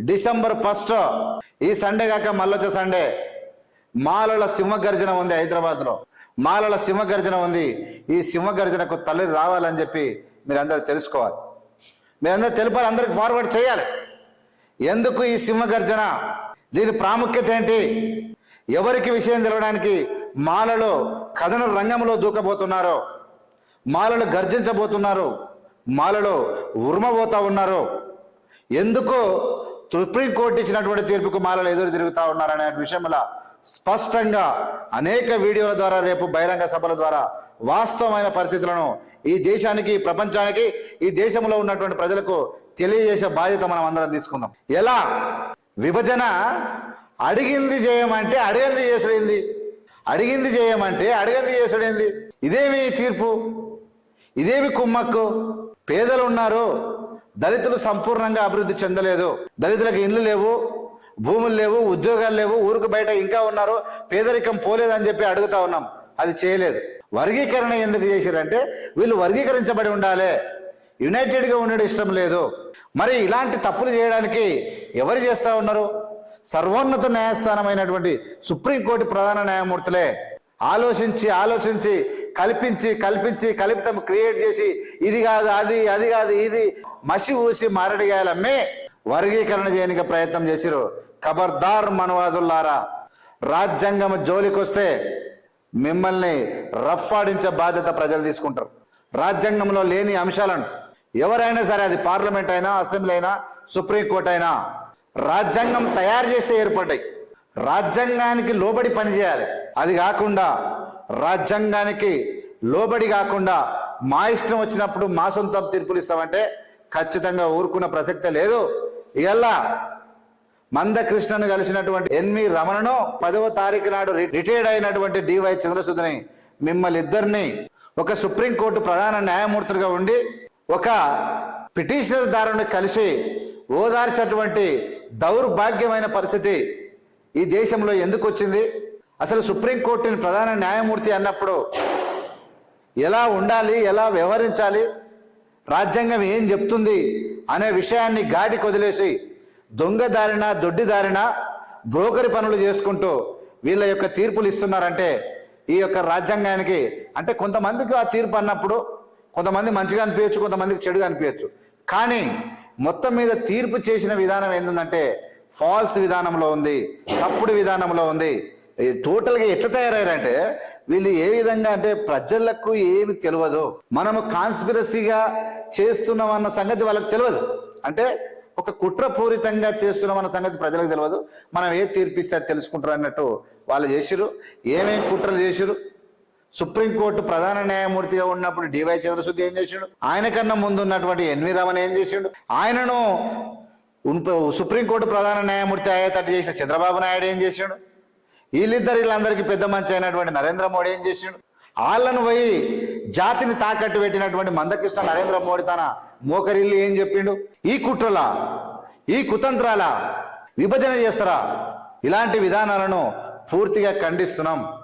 December first ఈ Sunday కాక మళ్ళొచ్చే Sunday. మాలల సింహగర్జన ఉంది హైదరాబాద్లో. మాలల సింహగర్జన ఉంది. ఈ సింహగర్జనకు తల్లి రావాలని చెప్పి మీరందరూ తెలుసుకోవాలి. మీరందరూ తెలిపాలి అందరికి ఫార్వర్డ్ చేయాలి. ఎందుకు ఈ సింహగర్జన? దీని ప్రాముఖ్యత ఏంటి? ఎవరికి విషయం తెలవడానికి మాలలు కథన రంగంలో దూకబోతున్నారో. మాలలు గర్జించబోతున్నారు. మాలలో ఉరుమబోతా ఉన్నారు. ఎందుకు సుప్రీంకోర్టు ఇచ్చినటువంటి తీర్పుకు మాలలు ఎదురు తిరుగుతా ఉన్నారనే విషయంలో స్పష్టంగా అనేక వీడియోల ద్వారా రేపు బహిరంగ సభల ద్వారా వాస్తవమైన పరిస్థితులను ఈ దేశానికి ప్రపంచానికి ఈ దేశంలో ఉన్నటువంటి ప్రజలకు తెలియజేసే బాధ్యత మనం అందరం తీసుకుందాం. ఎలా? విభజన అడిగింది చేయమంటే అడిగింది చేసుడైంది. అడిగింది చేయమంటే అడిగింది చేసుడైంది. ఇదేమి తీర్పు? ఇదేమి కుమ్మక్కు? పేదలు ఉన్నారు దళితులు సంపూర్ణంగా అభివృద్ధి చెందలేదు. దళితులకు ఇండ్లు లేవు భూములు లేవు ఉద్యోగాలు లేవు ఊరికి బయట ఇంకా ఉన్నారు పేదరికం పోలేదని చెప్పి అడుగుతా ఉన్నాం. అది చేయలేదు. వర్గీకరణ ఎందుకు చేశారంటే వీళ్ళు వర్గీకరించబడి ఉండాలి. యునైటెడ్గా ఉండడం ఇష్టం లేదు. మరి ఇలాంటి తప్పులు చేయడానికి ఎవరు చేస్తా ఉన్నారు? సర్వోన్నత న్యాయస్థానమైనటువంటి సుప్రీంకోర్టు ప్రధాన న్యాయమూర్తులే. ఆలోచించి ఆలోచించి కల్పించి కల్పించి కల్పితం క్రియేట్ చేసి ఇది కాదు అది అది కాదు ఇది. మసి ఊసి మారడిగాయలమ్మే వర్గీకరణ చేయడానికి ప్రయత్నం చేసిరు. ఖబర్దార్ మనువాదుల్లారా రాజ్యాంగం జోలికొస్తే మిమ్మల్ని రఫ్ఫాడించే బాధ్యత ప్రజలు తీసుకుంటారు. రాజ్యాంగంలో లేని అంశాలను ఎవరైనా సరే అది పార్లమెంట్ అయినా అసెంబ్లీ అయినా సుప్రీంకోర్టు అయినా రాజ్యాంగం తయారు చేస్తే ఏర్పడ్డాయి. రాజ్యాంగానికి లోబడి పనిచేయాలి అది కాకుండా రాజ్యాంగానికి లోబడి కాకుండా మా ఇష్టం వచ్చినప్పుడు మా సొంతం తీర్పులు ఇస్తామంటే ఖచ్చితంగా ఊరుకున్న ప్రసక్తే లేదు. ఇవల్ల మందకృష్ణను కలిసినటువంటి ఎన్వి రమణను పదవ తారీఖు నాడు రిటైర్డ్ అయినటువంటి డివై చంద్రసూదని మిమ్మల్ని ఇద్దరిని ఒక సుప్రీంకోర్టు ప్రధాన న్యాయమూర్తులుగా ఉండి ఒక పిటిషనర్ దారుని కలిసి ఓదార్చినటువంటి దౌర్భాగ్యమైన పరిస్థితి ఈ దేశంలో ఎందుకు వచ్చింది? అసలు సుప్రీంకోర్టుని ప్రధాన న్యాయమూర్తి అన్నప్పుడు ఎలా ఉండాలి ఎలా వ్యవహరించాలి రాజ్యాంగం ఏం చెప్తుంది అనే విషయాన్ని గాడి కొదిలేసి దొంగ దారిన దొడ్డి దారిన బ్రోకరి పనులు చేసుకుంటూ వీళ్ళ యొక్క తీర్పులు ఇస్తున్నారంటే ఈ యొక్క రాజ్యాంగానికి అంటే కొంతమందికి ఆ తీర్పు అన్నప్పుడు కొంతమంది మంచిగా అనిపించచ్చు కొంతమందికి చెడుగా అనిపించచ్చు. కానీ మొత్తం మీద తీర్పు చేసిన విధానం ఏంటంటే ఫాల్స్ విధానంలో ఉంది తప్పుడు విధానంలో ఉంది. టోటల్గా ఎట్లా తయారయ్యారంటే వీళ్ళు ఏ విధంగా అంటే ప్రజలకు ఏమి తెలియదు. మనము కాన్స్పిరసీగా చేస్తున్నామన్న సంగతి వాళ్ళకి తెలియదు. అంటే ఒక కుట్రపూరితంగా చేస్తున్నామన్న సంగతి ప్రజలకు తెలియదు. మనం ఏ తీర్పిస్తే తెలుసుకుంటారు అన్నట్టు వాళ్ళు చేసిరు ఏమేమి కుట్రలు చేసిరు సుప్రీంకోర్టు ప్రధాన న్యాయమూర్తిగా ఉన్నప్పుడు డివై చంద్రశుద్ధి ఏం చేసిండు? ఆయన కన్నా ముందు ఉన్నటువంటి ఎన్వి రామన్ ఏం చేసిండు? ఆయనను సుప్రీంకోర్టు ప్రధాన న్యాయమూర్తి అయ్యేటట్టు చేసిన చంద్రబాబు నాయుడు ఏం చేశాడు వీళ్ళిద్దరు వీళ్ళందరికీ పెద్ద మంచి అయినటువంటి నరేంద్ర మోడీ ఏం చేశాడు వాళ్ళను పోయి జాతిని తాకట్టు పెట్టినటువంటి మందకృష్ణ నరేంద్ర మోడీ తన మోకరిల్లు ఏం చెప్పిండు? ఈ కుట్రల? ఈ కుతంత్రాల? విభజన చేస్తారా? ఇలాంటి విధానాలను పూర్తిగా ఖండిస్తున్నాం.